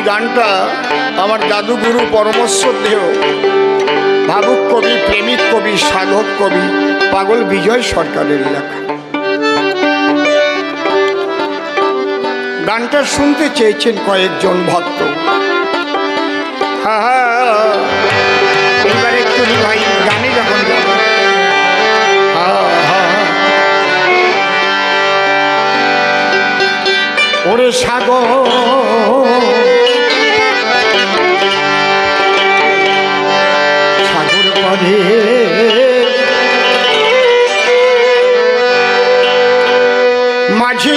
এই গানটা আমার দাদুগুরু পরমশ্বদেহ ভাবুক কবি, প্রেমিক কবি, সাধক কবি, পাগল বিজয় সরকারের লেখা। গানটা শুনতে চেয়েছেন কয়েকজন ভক্ত। এবার একটু ভাই, গানে যখন ওরে সাগর সাগর পরে মাঝে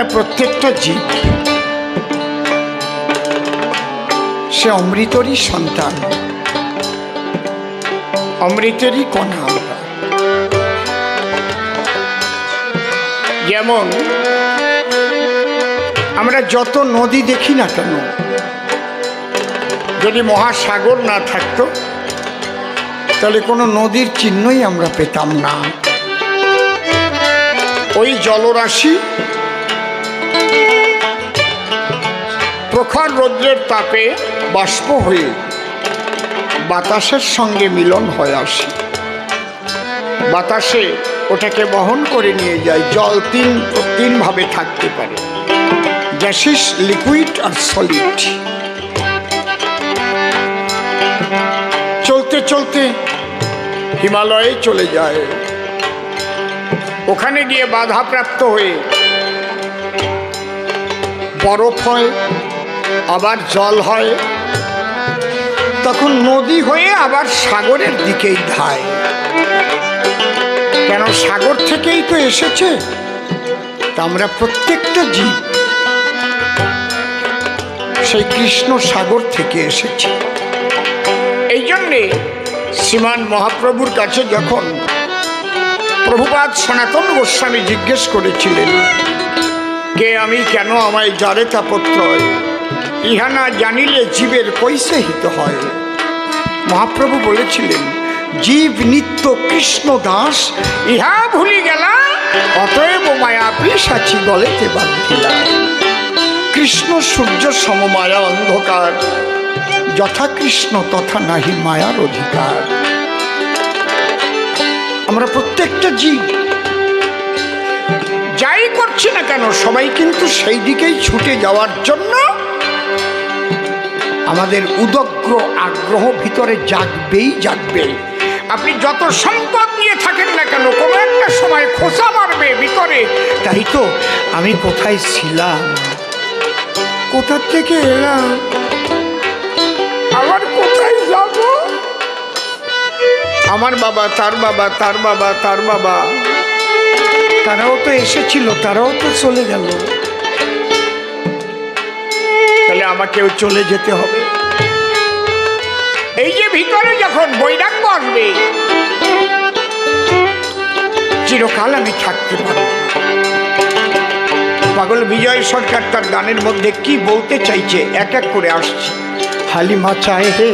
আমরা প্রত্যেকটা জীব। সে অমৃতরই সন্তান। অমৃতেরই কণা আমরা। যেমন, আমরা যত নদী দেখি না কেন, যদি মহাসাগর না থাকতো, তাহলে কোনো নদীর চিহ্নই আমরা পেতাম না। ওই জলরাশি প্রখর রৌদ্রের তাপে বাষ্প হয়ে বাতাসের সঙ্গে মিলন হয়ে আসে, বাতাসে ওটাকে বহন করে নিয়ে যায়, জল তিন, তিনভাবে থাকতে পারে। গ্যাসিস, লিকুইড আর সলিড। চলতে চলতে হিমালয়ে চলে যায়। ওখানে গিয়ে বাধাপ্রাপ্ত হয়ে বরফ হয় আবার জল হয়, তখন নদী হয়ে আবার সাগরের দিকেই ধায়। কেন সাগর থেকেই তো এসেছে? তা আমরা প্রত্যেকটা জীব সেই কৃষ্ণ সাগর থেকে এসেছি। এই জন্যে শ্রীমান মহাপ্রভুর কাছে যখন প্রভুপাদ সনাতন গোস্বামী জিজ্ঞেস করেছিলেন, কে আমি? কেন আমায় জারে তাপত্রয় ইহা না জানিলে জীবের কৈসে হিত হয়? মহাপ্রভু বলেছিলেন, জীব নিত্য কৃষ্ণ দাস, ইহা ভুলি গেলা, অতএব মায়া পিসাচি গলেতে বান্ধিলা কৃষ্ণ সূর্য সমমায়া অন্ধকার, যথা কৃষ্ণ তথা নাহি মায়ার অধিকার। আমরা প্রত্যেকটা জীব, যাই করছি না কেন, সবাই কিন্তু সেই দিকেই ছুটে যাওয়ার জন্য আমাদের উদগ্র আগ্রহ ভিতরে জাগবেই জাগবে আপনি যত সম্পদ নিয়ে থাকেন না কেন, কোনো একটা সময় খোসা মারবে ভিতরে। তাই তো আমি কোথায় ছিলাম? কোথার থেকে এলাম? আবার কোথায় যাব? আমার বাবা, তার বাবা তার বাবা তার বাবা। তারাও তো এসেছিল, তারাও তো চলে গেল। তাহলে আমাকেও চলে যেতে হবে। যখন বৈরাগ্য আসবে। চিরকাল আমি থাকতে পারব পাগল বিজয় সরকার তার গানের মধ্যে কি বলতে চাইছে? এক এক করে আসছে। হালিমা চায় হে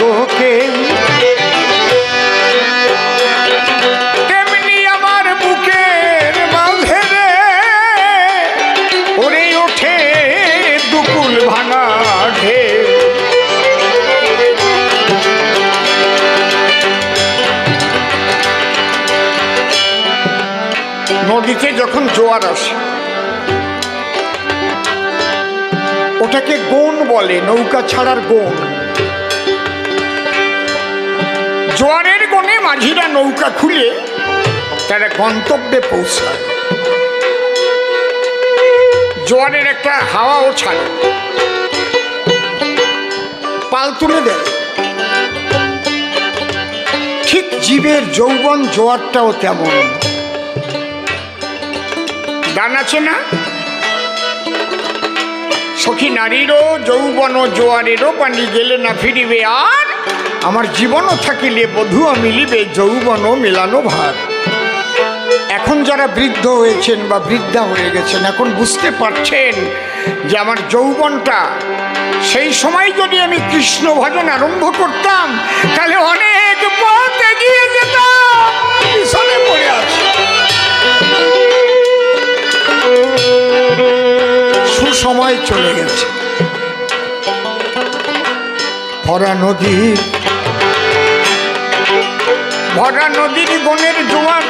তোকে। তেমনি আমার বুকের মাঝে রে ওরে ওঠে দুকুল ভাঙা ঢেউ। নদীতে যখন জোয়ার আসে, ওটাকে গোন বলে, নৌকা ছাড়ার গোন। জোয়ারের গনে মাঝিরা নৌকা খুলে তারা গন্তব্যে পৌঁছায়। জোয়ারের একটা হাওয়াও ছাড়ে। পাল তুলে দেয়। ঠিক জীবের যৌবন জোয়ারটাও তেমন। গান আছে না? সখী নারীরও যৌবন জোয়ারেরও পানি গেলে না ফিরিবে আর আমার জীবনও থাকিলে বধুও মিলিবে যৌবনও মেলানো ভার। এখন যারা বৃদ্ধ হয়েছেন বা বৃদ্ধা হয়ে গেছেন, এখন বুঝতে পারছেন যে আমার যৌবনটা, সেই সময় যদি আমি কৃষ্ণ ভজন আরম্ভ করতাম, তাহলে অনেক পথ এগিয়ে যেতাম পড়ে আছে। সুসময় চলে গেছে। ভরা নদী ভরা নদীর বনের জোয়ার।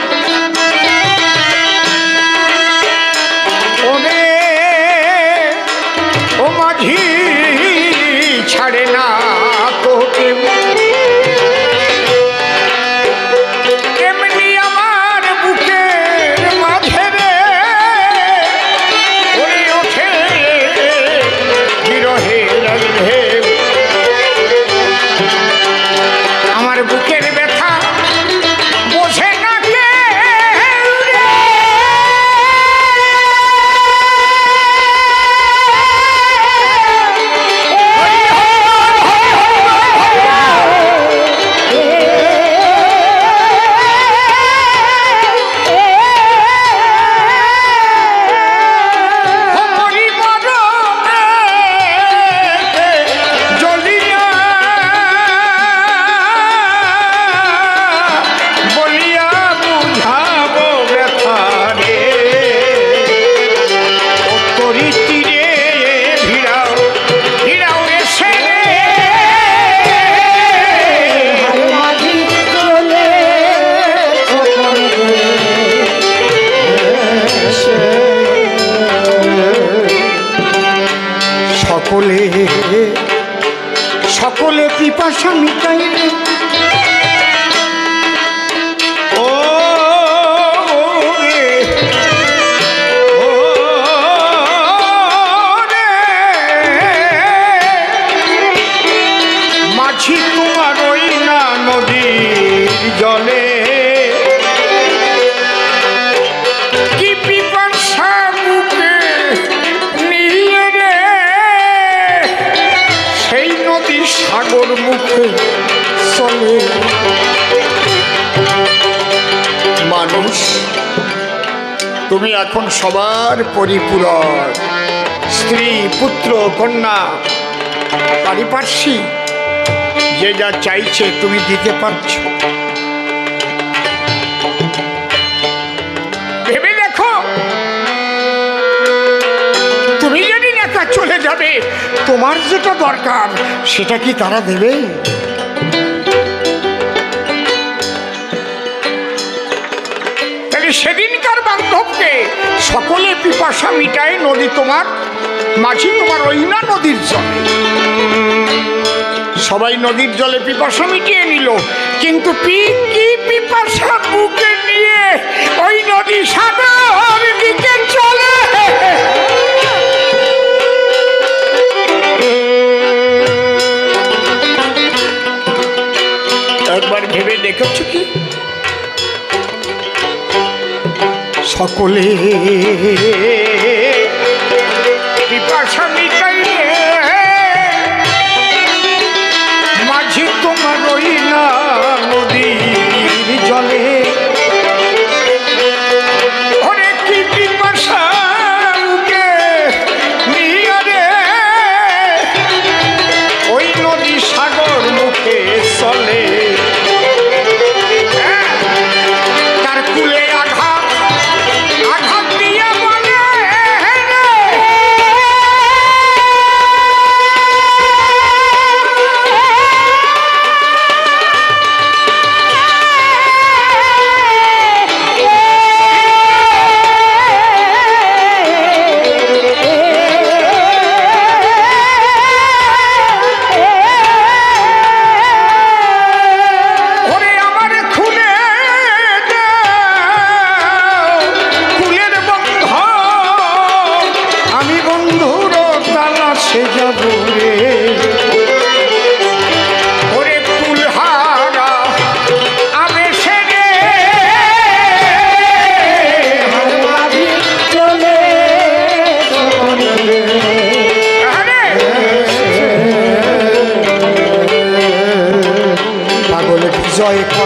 মাঝি তোমার ওই না নদীর জলে। সাগর মুখে চলে। মানুষ, তুমি এখন সবার পরিপূরক। স্ত্রী, পুত্র, কন্যা, পারিপার্শ্বিক। যে যা চাইছে তুমি দিতে পারছ। ভেবে দেখো। তুমি যদি একা চলে যাবে, তোমার যেটা দরকার, সেটা কি তারা দেবে? সেদিনকার বান্ধবকে সকলে পিপাসা মিটায় নদী তোমার, মাঝি তোমার ওই না নদীর জলে। সবাই নদীর জলে পিপাসা মিটিয়ে নিল। কিন্তু পি কি পিপাসা বুকে নিয়ে ওই নদী সাগর দিকে চলে? একবার ভেবে দেখেছ কি? সকলে boy